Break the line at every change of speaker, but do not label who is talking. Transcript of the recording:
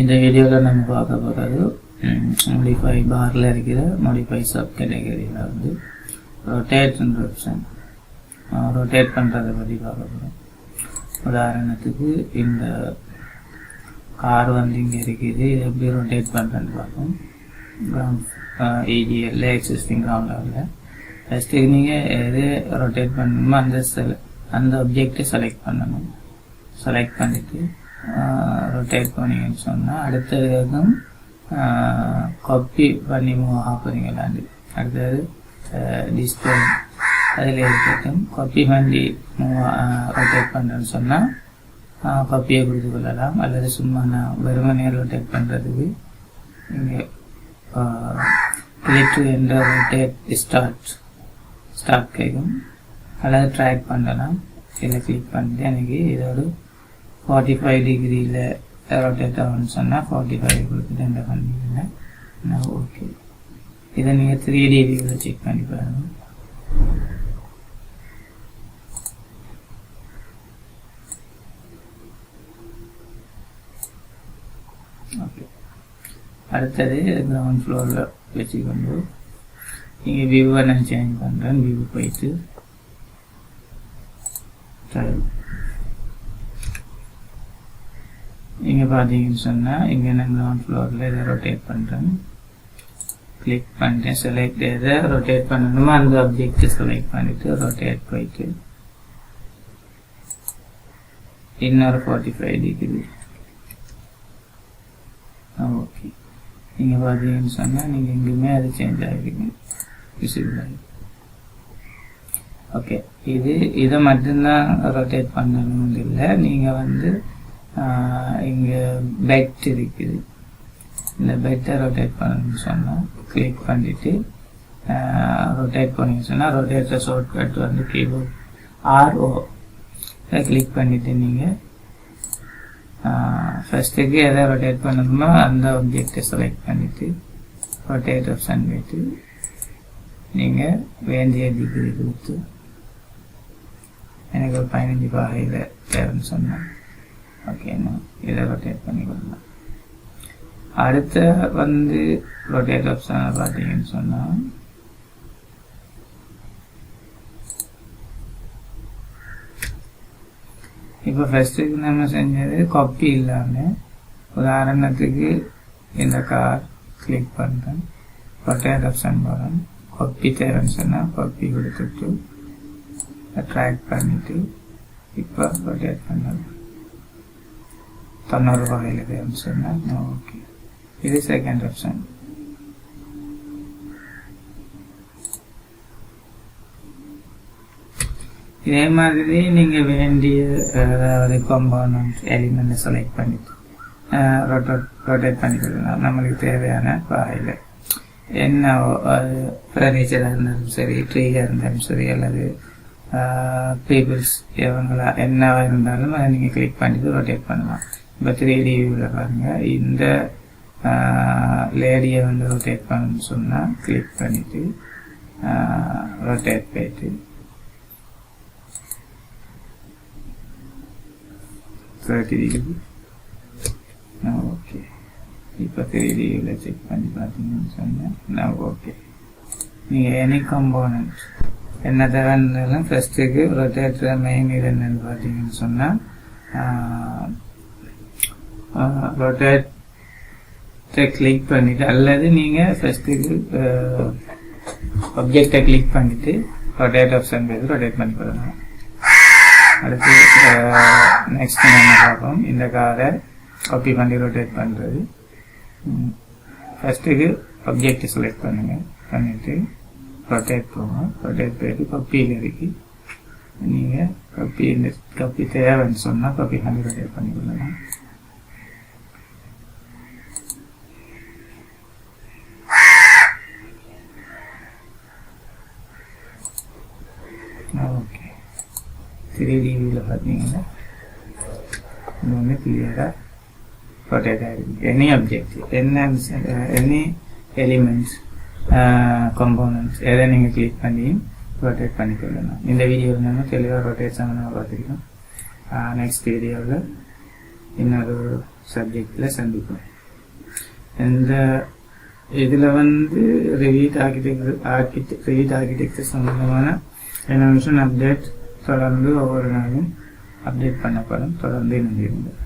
இந்த வீடியோவில் நம்ம பார்க்க போகிறது மோடிஃபை பாரில் இருக்கிற மோடிஃபை சப் கேட்டகரியில் வந்து ரொட்டேட்ன்ற ஆப்ஷன் ரொட்டேட் பண்ணுறதை பற்றி பார்க்க போகிறோம் உதாரணத்துக்கு இந்த கார் வந்து இங்கே இருக்குது. இது எப்படி ரொட்டேட் பண்ணுறேன்னு பார்ப்போம். கிரவுண்ட் ஏஜிஎல்ல எக்ஸிஸ்டிங் கிரவுண்ட் லெவலில் ஃபஸ்ட்டு நீங்கள் எது ரொட்டேட் பண்ணணுமோ அந்த செல அந்த ஆப்ஜெக்டை செலக்ட் பண்ணணும். செலக்ட் பண்ணிவிட்டு ரொட்டேட் பண்ணிங்கன்னு சொன்னால் அடுத்ததுக்கும் காப்பி பண்ணி மூவ் ஆகுறீங்களாண்டு அடுத்தது டிஸ்பிளே அதில் இருக்கட்டும் காப்பி பண்ணி மூவ் ரொட்டேட் பண்ணுறேன்னு சொன்னால் காப்பியை கொடுத்து கொள்ளலாம். அல்லது சும்மா நான் வெறுமனே ரொட்டேட் பண்ணுறதுக்கு இங்கே கிளிக் என்ற ரொட்டேட் ஸ்டார்ட் ஸ்டார்ட் கேட்கும். அல்லது ட்ராக் பண்ணலாம். இதில் கிளிக் பண்ணிட்டு எனக்கு இதோட ஃபார்ட்டி ஃபைவ் டிகிரியில் ரொட்டேட் ஆகும்னு சொன்னால் ஃபார்ட்டி ஃபைவ் கொடுத்துட்டு எந்த பண்ணிங்கன்னா நான் ஓகே இதை நீங்கள் த்ரீ டி வியூவில் செக் பண்ணி பாருங்கள் ஓகே அடுத்தது கிரவுண்ட் ஃப்ளோரில் வச்சுக்கொண்டு நீங்கள் வியூவை நான் சேஞ்ச் பண்ணுறேன் வியூ போயிட்டு சரி இங்கே பார்த்தீங்கன்னு சொன்னால் இங்கே நான் கிரவுண்ட் ஃப்ளோரில் இதை ரொட்டேட் பண்ணுறேன் கிளிக் பண்ணிட்டேன் செலக்ட் எதை ரொட்டேட் பண்ணணுமோ? அந்த அப்ஜெக்டை செலக்ட் பண்ணிவிட்டு ரொட்டேட் போயிட்டு. இன்னொரு ஃபார்ட்டி ஃபைவ் டிகிரி ஓகே நீங்கள் பார்த்தீங்கன்னு சொன்னால் நீங்கள் எங்கேயுமே அது சேஞ்ச் ஆகிடுங்க விசிபிள் ஆகி. ஓகே இது இதை மட்டும்தான் ரொட்டேட் பண்ணணும்னு இல்லை. நீங்கள் வந்து இங்கே பெட் இருக்குது. இந்த பெட்டை ரொட்டேட் பண்ணணும்னு சொன்னால் கிளிக் பண்ணிவிட்டு ரொட்டேட் பண்ணிங்க சொன்னால் ரொட்டேட்டர் ஷார்ட்கட் வந்து கீபோர்ட் ஆர்ஓ கிளிக் பண்ணிவிட்டு நீங்கள் ஃபஸ்ட்டுக்கு எதை ரொட்டேட் பண்ணணுமோ அந்த ஆப்ஜெக்டை செலக்ட் பண்ணிவிட்டு ரொட்டேட் ஆப்ஷன் போய்ட்டு நீங்கள் வேண்டிய டிகிரி கொடுத்து எனக்கு ஒரு பதினஞ்சு பாகையில் தேவைன்னு சொன்னேன் ஓகேண்ணா இதை ரொட்டேட் பண்ணி கொடுங்க அடுத்த வந்து ரொட்டேட் ஆப்ஷனை பார்த்தீங்கன்னு சொன்னால் இப்போ ஃபஸ்ட்டுக்கு நம்ம செஞ்சது காப்பி இல்லாமல் உதாரணத்துக்கு இந்த கார் கிளிக் பண்ணுறேன் ரொட்டேட் ஆப்ஷன் போகிறேன் காப்பி தேவைன்னு சொன்னால் காப்பி கொடுத்துட்டு ட்ராக் பண்ணிவிட்டு இப்போ ரொட்டேட் பண்ணலாம். தொண்ணூறு வகையில் தேவைன்னு சொன்னால் ஓகே இது செகண்ட் ஆப்ஷன் இதே மாதிரி நீங்கள் வேண்டிய அதாவது கம்பௌண்ட் எலிமெண்ட்டை செலக்ட் பண்ணிட்டு ரொட்டேட் ரொட்டேட் பண்ணிக்கலாம் நம்மளுக்கு தேவையான பாயில் என்ன அது ஃபர்னிச்சராக இருந்தாலும் சரி ட்ரீயாக இருந்தாலும் சரி அல்லது பீப்புள்ஸ் எவங்களா என்னவாக இருந்தாலும் அதை நீங்கள் கிளிக் பண்ணிட்டு ரொட்டேட் பண்ணலாம். இப்போ த்ரீ டி வியூவில் பாருங்கள் இந்த லேடியை வந்து ரொட்டேட் பண்ணணும்னு சொன்னால் கிளிக் பண்ணிவிட்டு ரொட்டேட் போயிட்டு. தேர்ட்டி டிகிரி ஓகே இப்போ த்ரீ டிகிரியில் செக் பண்ணி பார்த்தீங்கன்னு சொன்னேன் நான் ஓகே நீங்கள் எனி கம்போனன்ட் என்ன தேவைன்னாலும் ஃபஸ்ட்டுக்கு ரொட்டேட்டர் மெயின் இது என்னன்னு பார்த்தீங்கன்னு சொன்னால் ப்ரொடக்டை கிளிக் பண்ணிவிட்டு அல்லது நீங்கள் ஃபஸ்ட்டுக்கு ஆப்ஜெக்டை கிளிக் பண்ணிவிட்டு ரொட்டேட் ஆப்ஷன் போய் ரொட்டேட் பண்ணி போடணும் அடுத்து நெக்ஸ்ட் என்ன பார்ப்போம்? இந்த காரை காப்பி பண்ணி ரொட்டேட் பண்ணுறது ஃபஸ்ட்டுக்கு ஆப்ஜெக்டை செலக்ட் பண்ணுங்கள் பண்ணிவிட்டு ரொட்டேட் போவோம் ரொட்டேட் போயிட்டு கப்பியில் இருக்கு நீங்கள் கப்பி இந்த கப்பி தேவைன்னு சொன்னால் கப்பி பண்ணி ரொட்டேட் பண்ணி கொள்ளலாம் ஓகே த்ரீ டிவியில் பார்த்தீங்கன்னா இது வந்து கிளியராக ரொட்டேட் ஆகிருக்கு எனி அப்ஜெக்ட் என்ன எனி எலிமெண்ட்ஸ் கம்போனன்ட்ஸ் எதை நீங்கள் கிளிக் பண்ணியும் ரொட்டேட் பண்ணிக்கொள்ளலாம். இந்த வீடியோவில் நம்ம தெளிவாக ரொட்டேட் சம்மந்தமாக பார்த்துருக்கோம் நெக்ஸ்ட் வீடியோவில் இன்னொரு சப்ஜெக்டில் சந்திப்போம். இந்த இதில் வந்து Revit architect architect Revit architecture என்ன இனோவேஷன் அப்டேட் தொடர்ந்து ஒவ்வொரு நாளும் அப்டேட் பண்ணப்படும் தொடர்ந்து இணைந்திருந்தது